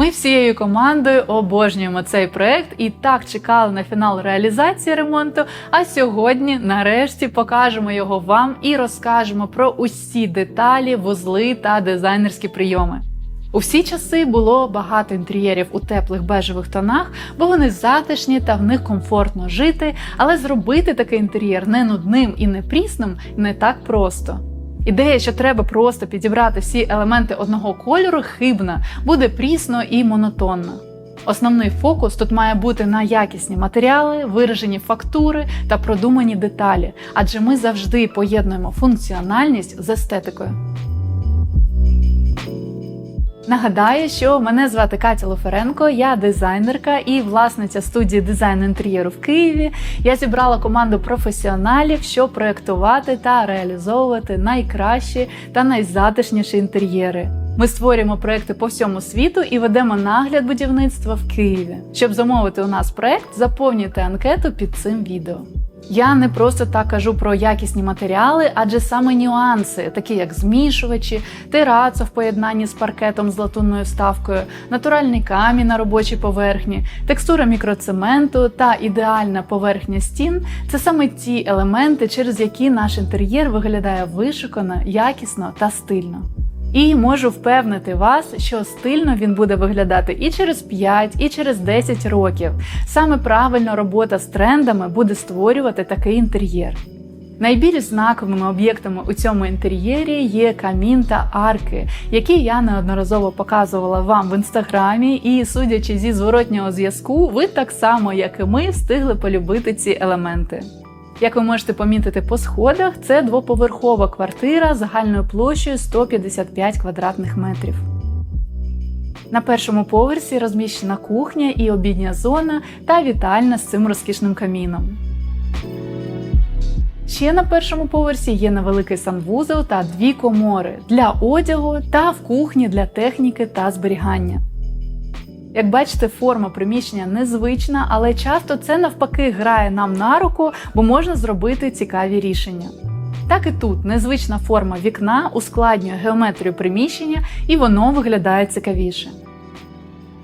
Ми всією командою обожнюємо цей проект і так чекали на фінал реалізації ремонту. А сьогодні, нарешті, покажемо його вам і розкажемо про усі деталі, вузли та дизайнерські прийоми. У всі часи було багато інтер'єрів у теплих бежевих тонах, бо вони затишні та в них комфортно жити, але зробити такий інтер'єр не нудним і не прісним не так просто. Ідея, що треба просто підібрати всі елементи одного кольору, хибна, буде прісно і монотонно. Основний фокус тут має бути на якісні матеріали, виражені фактури та продумані деталі, адже ми завжди поєднуємо функціональність з естетикою. Нагадаю, що мене звати Катя Лоференко, я дизайнерка і власниця студії дизайн інтер'єру в Києві. Я зібрала команду професіоналів, щоб проєктувати та реалізовувати найкращі та найзатишніші інтер'єри. Ми створюємо проекти по всьому світу і ведемо нагляд будівництва в Києві. Щоб замовити у нас проект, заповнюйте анкету під цим відео. Я не просто так кажу про якісні матеріали, адже саме нюанси, такі як змішувачі, терацо в поєднанні з паркетом з латунною вставкою, натуральний камінь на робочій поверхні, текстура мікроцементу та ідеальна поверхня стін це саме ті елементи, через які наш інтер'єр виглядає вишукано, якісно та стильно. І можу впевнити вас, що стильно він буде виглядати і через 5, і через 10 років. Саме правильна робота з трендами буде створювати такий інтер'єр. Найбільш знаковими об'єктами у цьому інтер'єрі є камін та арки, які я неодноразово показувала вам в інстаграмі, і судячи зі зворотнього зв'язку, ви так само, як і ми, встигли полюбити ці елементи. Як ви можете помітити по сходах, це двоповерхова квартира загальною площею 155 квадратних метрів. На першому поверсі розміщена кухня і обідня зона та вітальня з цим розкішним каміном. Ще на першому поверсі є невеликий санвузол та дві комори для одягу та в кухні для техніки та зберігання. Як бачите, форма приміщення незвична, але часто це навпаки грає нам на руку, бо можна зробити цікаві рішення. Так і тут незвична форма вікна ускладнює геометрію приміщення і воно виглядає цікавіше.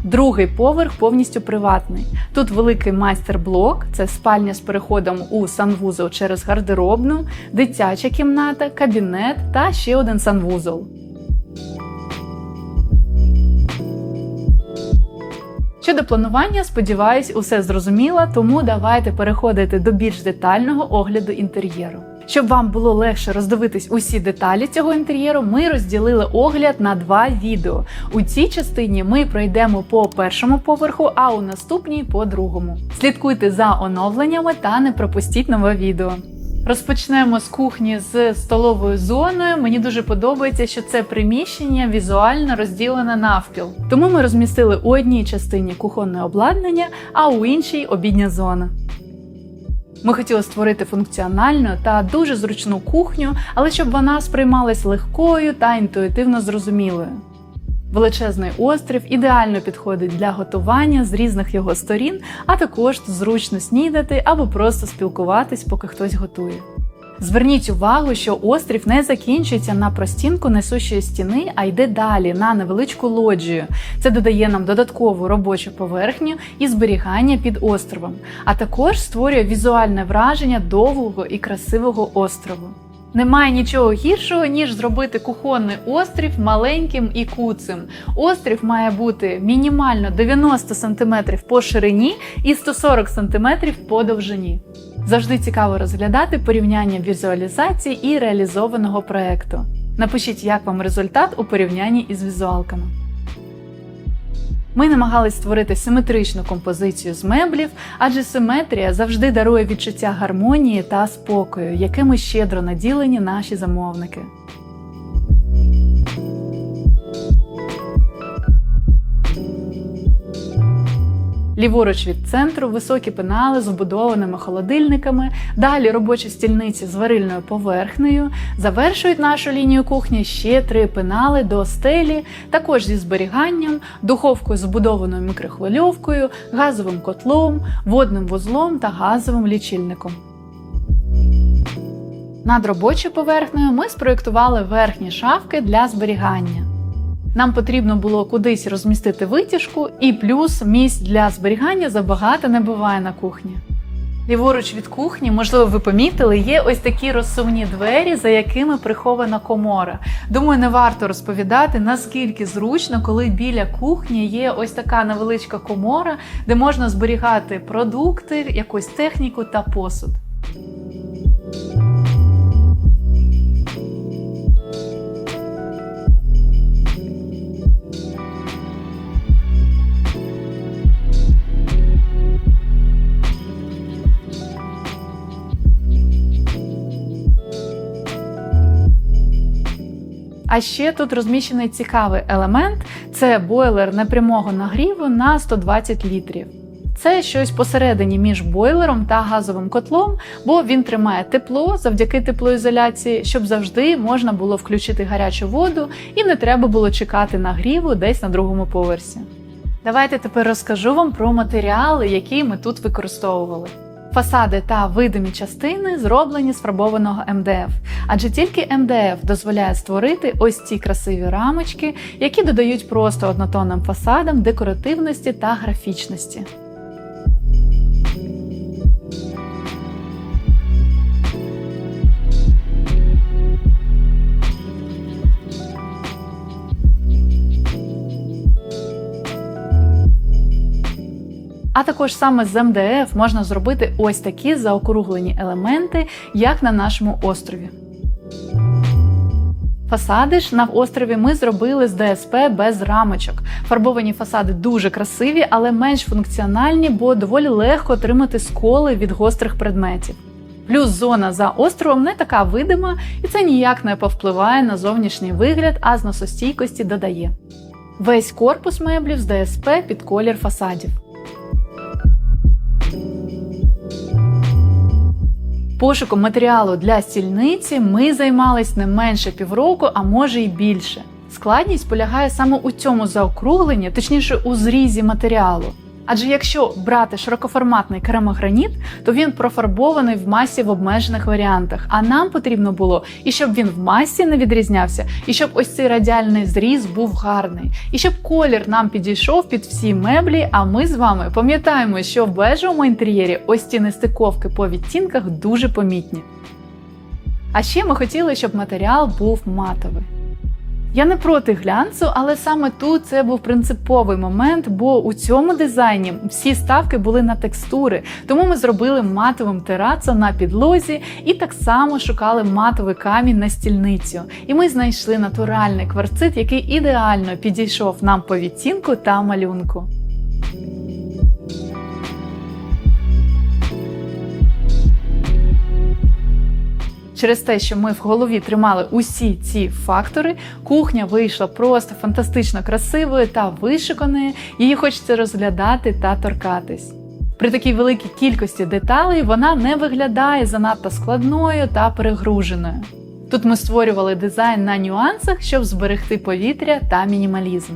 Другий поверх повністю приватний. Тут великий майстер-блок, це спальня з переходом у санвузол через гардеробну, дитяча кімната, кабінет та ще один санвузол. Щодо планування, сподіваюсь, усе зрозуміло, тому давайте переходити до більш детального огляду інтер'єру. Щоб вам було легше роздивитись усі деталі цього інтер'єру, ми розділили огляд на два відео. У цій частині ми пройдемо по першому поверху, а у наступній по другому. Слідкуйте за оновленнями та не пропустіть нове відео. Розпочнемо з кухні з столовою зоною. Мені дуже подобається, що це приміщення візуально розділене навпіл. Тому ми розмістили у одній частині кухонне обладнання, а у іншій обідня зона. Ми хотіли створити функціональну та дуже зручну кухню, але щоб вона сприймалась легкою та інтуїтивно зрозумілою. Величезний острів ідеально підходить для готування з різних його сторін, а також зручно снідати або просто спілкуватись, поки хтось готує. Зверніть увагу, що острів не закінчується на простінку несущої стіни, а йде далі на невеличку лоджію. Це додає нам додаткову робочу поверхню і зберігання під островом, а також створює візуальне враження довгого і красивого острову. Немає нічого гіршого, ніж зробити кухонний острів маленьким і куцим. Острів має бути мінімально 90 см по ширині і 140 см по довжині. Завжди цікаво розглядати порівняння візуалізації і реалізованого проекту. Напишіть, як вам результат у порівнянні із візуалками. Ми намагались створити симетричну композицію з меблів, адже симетрія завжди дарує відчуття гармонії та спокою, якими щедро наділені наші замовники. Ліворуч від центру високі пенали з вбудованими холодильниками, далі робочі стільниці з варильною поверхнею. Завершують нашу лінію кухні ще три пенали до стелі, також зі зберіганням, духовкою з вбудованою мікрохвильовкою, газовим котлом, водним вузлом та газовим лічильником. Над робочою поверхнею ми спроєктували верхні шафки для зберігання. Нам потрібно було кудись розмістити витяжку, і плюс місць для зберігання забагато не буває на кухні. Ліворуч від кухні, можливо, ви помітили, є ось такі розсувні двері, за якими прихована комора. Думаю, не варто розповідати, наскільки зручно, коли біля кухні є ось така невеличка комора, де можна зберігати продукти, якусь техніку та посуд. А ще тут розміщений цікавий елемент це бойлер непрямого нагріву на 120 літрів. Це щось посередині між бойлером та газовим котлом, бо він тримає тепло завдяки теплоізоляції, щоб завжди можна було включити гарячу воду і не треба було чекати нагріву десь на другому поверсі. Давайте тепер розкажу вам про матеріали, які ми тут використовували. Фасади та видимі частини зроблені з фарбованого МДФ, адже тільки МДФ дозволяє створити ось ці красиві рамочки, які додають просто однотонним фасадам декоративності та графічності. А також саме з МДФ можна зробити ось такі заокруглені елементи, як на нашому острові. Фасади ж на острові ми зробили з ДСП без рамочок. Фарбовані фасади дуже красиві, але менш функціональні, бо доволі легко отримати сколи від гострих предметів. Плюс зона за островом не така видима, і це ніяк не повпливає на зовнішній вигляд, а зносостійкості додає. Весь корпус меблів з ДСП під колір фасадів. Пошуком матеріалу для стільниці ми займались не менше півроку, а може й більше. Складність полягає саме у цьому заокругленні, точніше у зрізі матеріалу. Адже якщо брати широкоформатний керамограніт, то він профарбований в масі в обмежених варіантах. А нам потрібно було і щоб він в масі не відрізнявся, і щоб ось цей радіальний зріз був гарний, і щоб колір нам підійшов під всі меблі. А ми з вами пам'ятаємо, що в бежевому інтер'єрі ось ці нестиковки по відтінках дуже помітні. А ще ми хотіли, щоб матеріал був матовий. Я не проти глянцу, але саме тут це був принциповий момент, бо у цьому дизайні всі ставки були на текстури, тому ми зробили матовим терацо на підлозі і так само шукали матовий камінь на стільницю. І ми знайшли натуральний кварцит, який ідеально підійшов нам по відтінку та малюнку. Через те, що ми в голові тримали усі ці фактори, кухня вийшла просто фантастично красивою та вишиканою. Її хочеться розглядати та торкатись. При такій великій кількості деталей вона не виглядає занадто складною та перегруженою. Тут ми створювали дизайн на нюансах, щоб зберегти повітря та мінімалізм.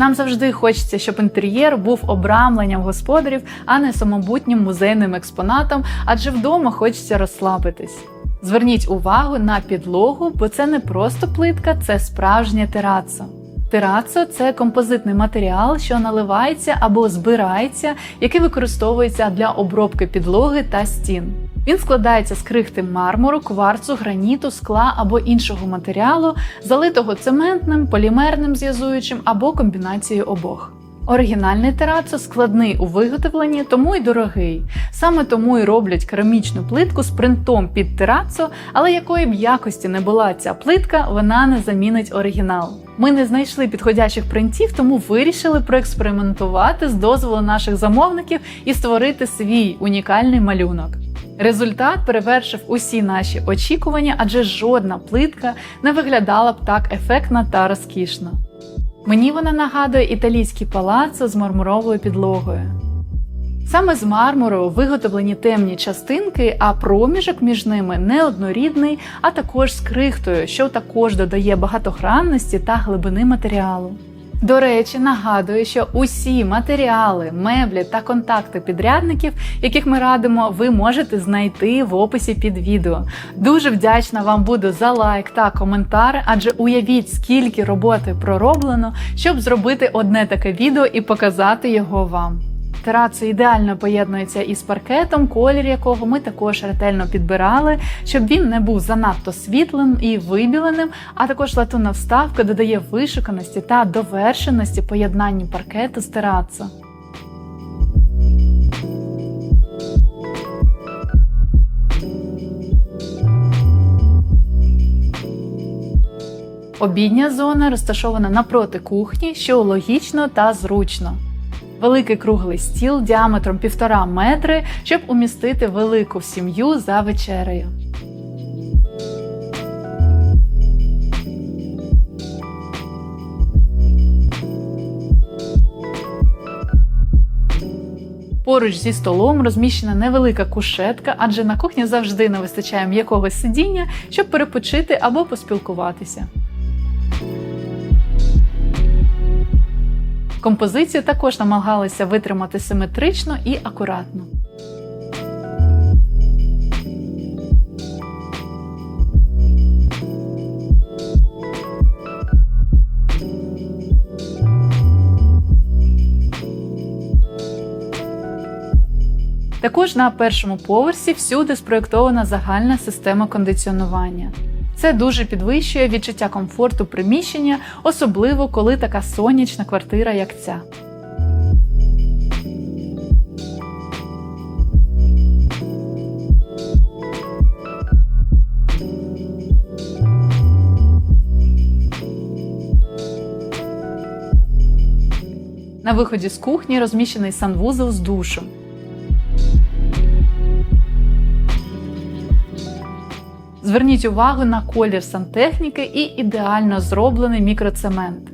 Нам завжди хочеться, щоб інтер'єр був обрамленням господарів, а не самобутнім музейним експонатом, адже вдома хочеться розслабитись. Зверніть увагу на підлогу, бо це не просто плитка, це справжнє терацо. Терацо це композитний матеріал, що наливається або збирається, який використовується для обробки підлоги та стін. Він складається з крихти мармуру, кварцу, граніту, скла або іншого матеріалу, залитого цементним, полімерним зв'язуючим або комбінацією обох. Оригінальний терацо складний у виготовленні, тому й дорогий. Саме тому й роблять керамічну плитку з принтом під терацо, але якої б якості не була ця плитка, вона не замінить оригінал. Ми не знайшли підходячих принтів, тому вирішили проекспериментувати з дозволу наших замовників і створити свій унікальний малюнок. Результат перевершив усі наші очікування, адже жодна плитка не виглядала б так ефектно та розкішно. Мені вона нагадує італійський палацо з мармуровою підлогою. Саме з мармуру виготовлені темні частинки, а проміжок між ними неоднорідний, а також з крихтою, що також додає багатогранності та глибини матеріалу. До речі, нагадую, що усі матеріали, меблі та контакти підрядників, яких ми радимо, ви можете знайти в описі під відео. Дуже вдячна вам буду за лайк та коментар, адже уявіть, скільки роботи пророблено, щоб зробити одне таке відео і показати його вам. Терацо ідеально поєднується із паркетом, колір якого ми також ретельно підбирали, щоб він не був занадто світлим і вибіленим, а також латунна вставка додає вишуканості та довершеності поєднанню паркету з терацо. Обідня зона розташована напроти кухні, що логічно та зручно. Великий круглий стіл діаметром 1,5 метри, щоб умістити велику сім'ю за вечерею. Поруч зі столом розміщена невелика кушетка, адже на кухні завжди не вистачає м'якого сидіння, щоб перепочити або поспілкуватися. Композицію також намагалися витримати симетрично і акуратно. Також на першому поверсі всюди спроєктована загальна система кондиціонування. Це дуже підвищує відчуття комфорту приміщення, особливо коли така сонячна квартира, як ця. На виході з кухні розміщений санвузол з душем. Зверніть увагу на колір сантехніки і ідеально зроблений мікроцемент.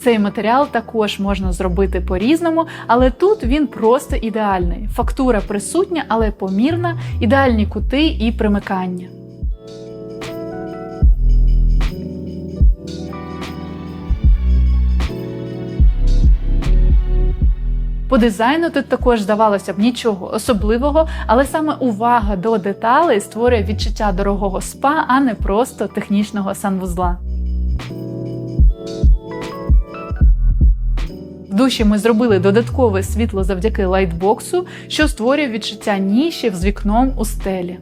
Цей матеріал також можна зробити по-різному, але тут він просто ідеальний. Фактура присутня, але помірна, ідеальні кути і примикання. По дизайну тут також здавалося б нічого особливого, але саме увага до деталей створює відчуття дорогого спа, а не просто технічного санвузла. В душі ми зробили додаткове світло завдяки лайтбоксу, що створює відчуття нішів з вікном у стелі.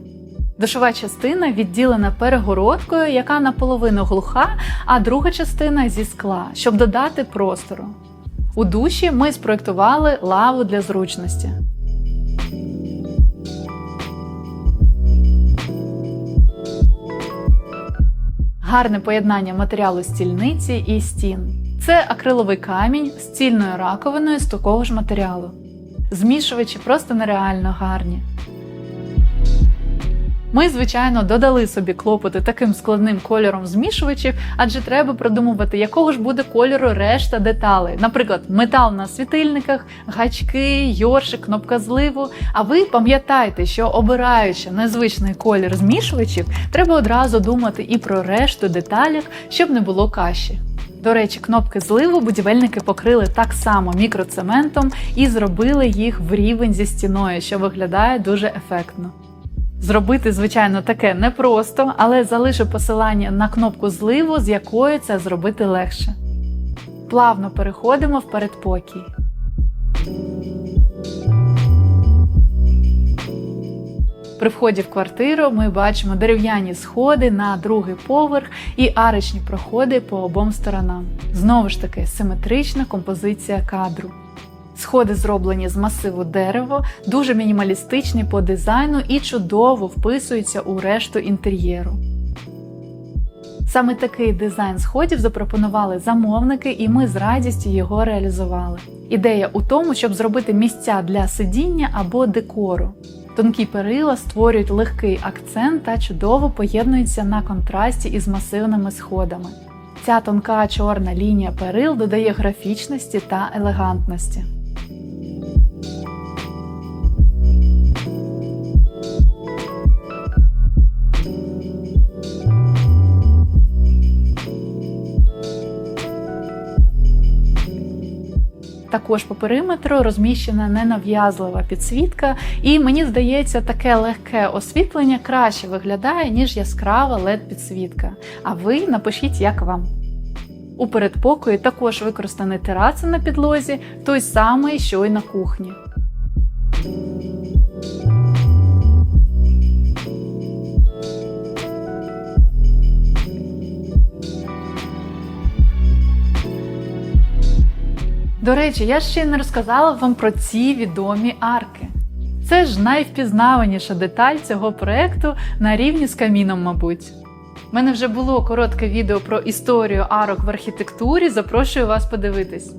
Душова частина відділена перегородкою, яка наполовину глуха, а друга частина зі скла, щоб додати простору. У душі ми спроектували лаву для зручності. Гарне поєднання матеріалу стільниці і стін. Це акриловий камінь з цільною раковиною з такого ж матеріалу. Змішувачі просто нереально гарні. Ми, звичайно, додали собі клопоти таким складним кольором змішувачів, адже треба продумувати, якого ж буде кольору решта деталей. Наприклад, метал на світильниках, гачки, йоршик, кнопка зливу. А ви пам'ятайте, що обираючи незвичний колір змішувачів, треба одразу думати і про решту деталів, щоб не було каші. До речі, кнопки зливу будівельники покрили так само мікроцементом і зробили їх в рівень зі стіною, що виглядає дуже ефектно. Зробити, звичайно, таке непросто, але залишу посилання на кнопку зливу, з якою це зробити легше. Плавно переходимо в передпокій. При вході в квартиру ми бачимо дерев'яні сходи на другий поверх і арочні проходи по обом сторонам. Знову ж таки, симетрична композиція кадру. Сходи зроблені з масиву дерева, дуже мінімалістичні по дизайну і чудово вписуються у решту інтер'єру. Саме такий дизайн сходів запропонували замовники, і ми з радістю його реалізували. Ідея у тому, щоб зробити місця для сидіння або декору. Тонкі перила створюють легкий акцент та чудово поєднуються на контрасті із масивними сходами. Ця тонка чорна лінія перил додає графічності та елегантності. Також по периметру розміщена ненав'язлива підсвітка, і мені здається, таке легке освітлення краще виглядає, ніж яскрава led підсвітка. А ви напишіть, як вам. У передпокої також використані тераси на підлозі, той самий, що й на кухні. До речі, я ще не розказала вам про ці відомі арки. Це ж найвпізнаваніша деталь цього проекту на рівні з каміном, мабуть. У мене вже було коротке відео про історію арок в архітектурі. Запрошую вас подивитись.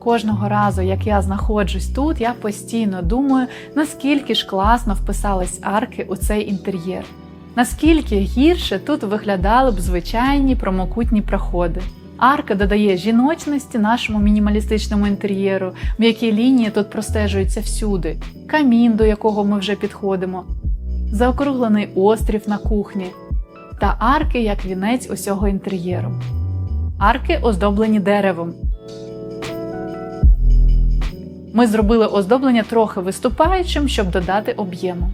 Кожного разу, як я знаходжусь тут, я постійно думаю, наскільки ж класно вписались арки у цей інтер'єр. Наскільки гірше тут виглядали б звичайні промокутні проходи. Арка додає жіночності нашому мінімалістичному інтер'єру, м'які лінії тут простежуються всюди, камін, до якого ми вже підходимо, заокруглений острів на кухні та арки як вінець усього інтер'єру. Арки оздоблені деревом. Ми зробили оздоблення трохи виступаючим, щоб додати об'єму.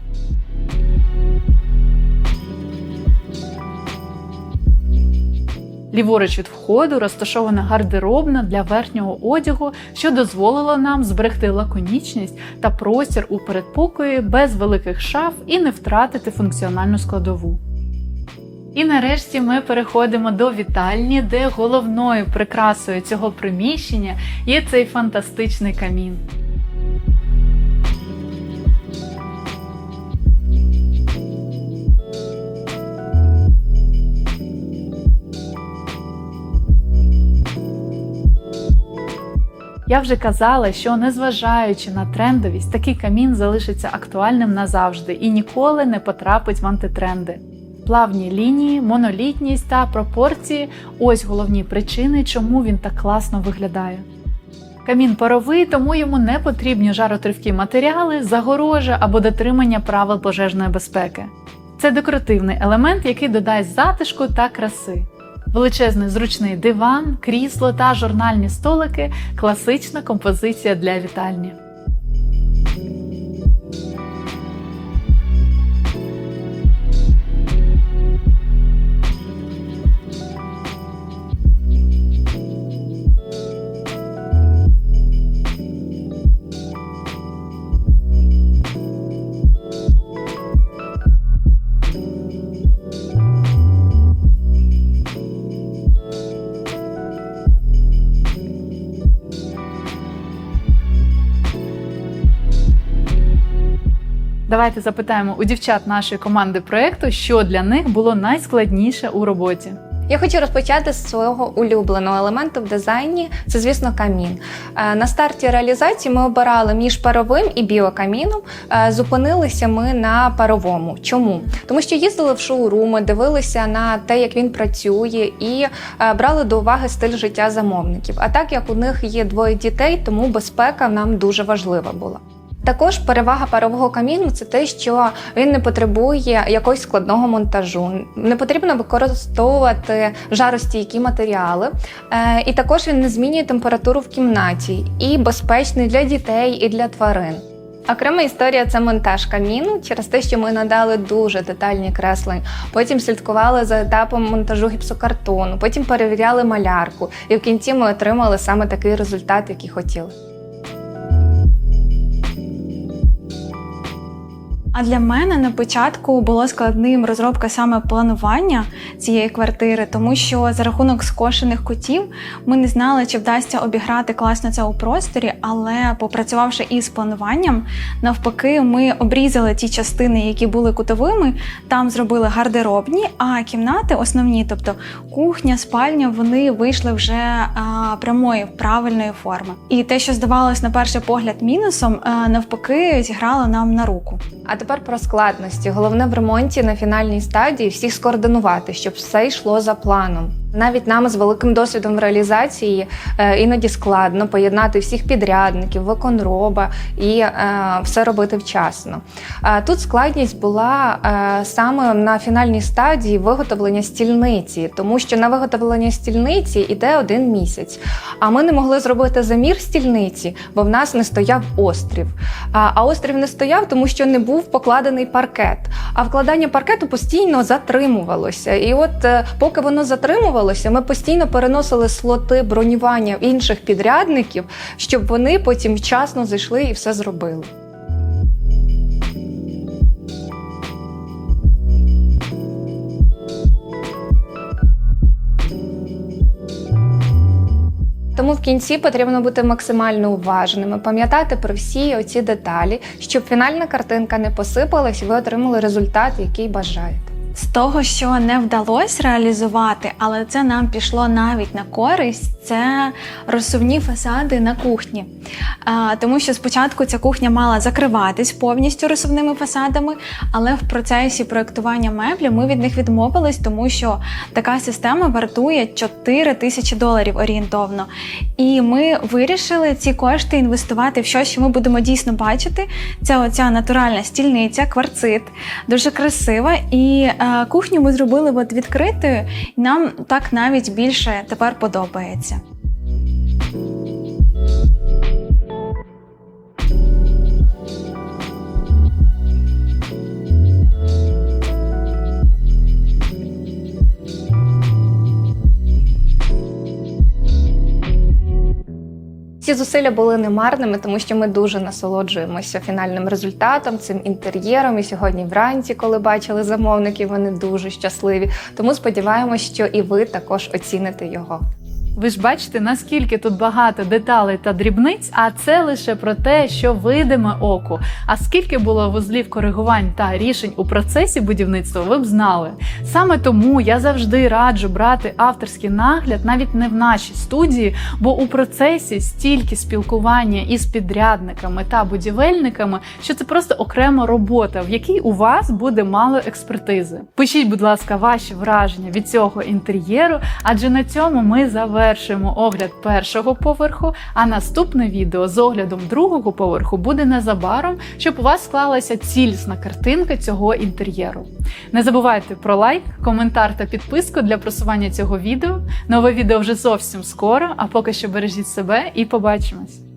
Ліворуч від входу розташована гардеробна для верхнього одягу, що дозволило нам зберегти лаконічність та простір у передпокої без великих шаф і не втратити функціональну складову. І нарешті ми переходимо до вітальні, де головною прикрасою цього приміщення є цей фантастичний камін. Я вже казала, що незважаючи на трендовість, такий камін залишиться актуальним назавжди і ніколи не потрапить в антитренди. Плавні лінії, монолітність та пропорції ось головні причини, чому він так класно виглядає. Камін паровий, тому йому не потрібні жаротривкі матеріали, загорожа або дотримання правил пожежної безпеки. Це декоративний елемент, який додасть затишку та краси. Величезний зручний диван, крісло та журнальні столики класична композиція для вітальні. Давайте запитаємо у дівчат нашої команди проекту, що для них було найскладніше у роботі. Я хочу розпочати з свого улюбленого елементу в дизайні. Це, звісно, камін. Е, На старті реалізації ми обирали між паровим і біокаміном. Е, Зупинилися ми на паровому. Чому? Тому що їздили в шоуруми, дивилися на те, як він працює, і е, брали до уваги стиль життя замовників. А так як у них є двоє дітей, тому безпека нам дуже важлива була. Також перевага парового каміну це те, що він не потребує якогось складного монтажу, не потрібно використовувати жаростійкі матеріали, е, і також він не змінює температуру в кімнаті і безпечний для дітей і для тварин. Окрема історія це монтаж каміну через те, що ми надали дуже детальні креслення. Потім слідкували за етапом монтажу гіпсокартону, потім перевіряли малярку, і в кінці ми отримали саме такий результат, який хотіли. А для мене на початку було складним розробка саме планування цієї квартири, тому що за рахунок скошених кутів ми не знали, чи вдасться обіграти класно це у просторі, але попрацювавши із плануванням, навпаки, ми обрізали ті частини, які були кутовими, там зробили гардеробні, а кімнати основні, тобто кухня, спальня, вони вийшли вже а, прямої правильної форми. І те, що здавалось на перший погляд мінусом, а, навпаки, зіграло нам на руку. А тепер про складності. Головне в ремонті на фінальній стадії всіх скоординувати, щоб все йшло за планом. Навіть нам з великим досвідом в реалізації е, іноді складно поєднати всіх підрядників, виконроба і е, все робити вчасно. Тут складність була е, саме на фінальній стадії виготовлення стільниці, тому що на виготовлення стільниці йде один місяць. А ми не могли зробити замір стільниці, бо в нас не стояв острів. А, острів не стояв, тому що не був покладений паркет. А вкладання паркету постійно затримувалося. І от поки воно затримувалося, ми постійно переносили слоти бронювання інших підрядників, щоб вони потім вчасно зайшли і все зробили. Тому в кінці потрібно бути максимально уважними, пам'ятати про всі оці деталі, щоб фінальна картинка не посипалась, і ви отримали результат, який бажаєте. З того, що не вдалося реалізувати, але це нам пішло навіть на користь, це розсувні фасади на кухні. Тому що спочатку ця кухня мала закриватись повністю розсувними фасадами, але в процесі проєктування меблі ми від них відмовились, тому що така система вартує 4 тисячі доларів орієнтовно. І ми вирішили ці кошти інвестувати в щось, що ми будемо дійсно бачити. Це оця натуральна стільниця, кварцит, дуже красива. І кухню ми зробили от відкритою, і нам так навіть більше тепер подобається. Ці зусилля були немарними, тому що ми дуже насолоджуємося фінальним результатом, цим інтер'єром. І сьогодні вранці, коли бачили замовників, вони дуже щасливі. Тому сподіваємось, що і ви також оціните його. Ви ж бачите, наскільки тут багато деталей та дрібниць, а це лише про те, що видиме оку. А скільки було вузлів коригувань та рішень у процесі будівництва, ви б знали. Саме тому я завжди раджу брати авторський нагляд навіть не в нашій студії, бо у процесі стільки спілкування із підрядниками та будівельниками, що це просто окрема робота, в якій у вас буде мало експертизи. Пишіть, будь ласка, ваші враження від цього інтер'єру, адже на цьому ми завершуємо огляд першого поверху. А наступне відео з оглядом другого поверху буде незабаром, щоб у вас склалася цілісна картинка цього інтер'єру. Не забувайте про лайк, коментар та підписку для просування цього відео. Нове відео вже зовсім скоро. А поки що бережіть себе і побачимось!